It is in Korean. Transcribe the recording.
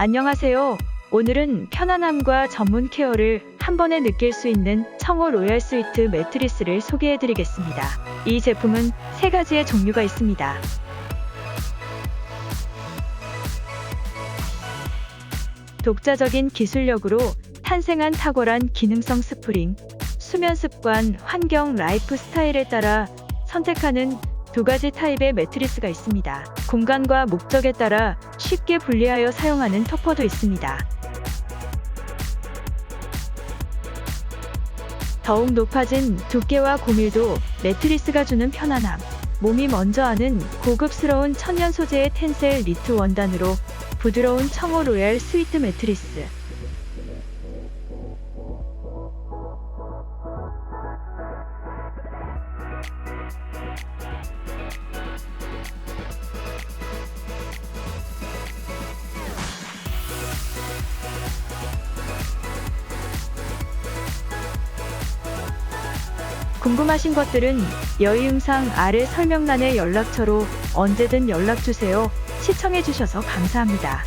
안녕하세요. 오늘은 편안함과 전문 케어를 한 번에 느낄 수 있는 청호 로얄 스위트 매트리스를 소개해 드리겠습니다. 이 제품은 세 가지의 종류가 있습니다. 독자적인 기술력으로 탄생한 탁월한 기능성 스프링, 수면 습관, 환경, 라이프 스타일에 따라 선택하는 두 가지 타입의 매트리스가 있습니다. 공간과 목적에 따라 쉽게 분리하여 사용하는 토퍼도 있습니다. 더욱 높아진 두께와 고밀도 매트리스가 주는 편안함. 몸이 먼저 하는 고급스러운 천연 소재의 텐셀 니트 원단으로 부드러운 청호 로얄 스위트 매트리스. 궁금하신 것들은 여의응상 아래 설명란의 연락처로 언제든 연락주세요. 시청해주셔서 감사합니다.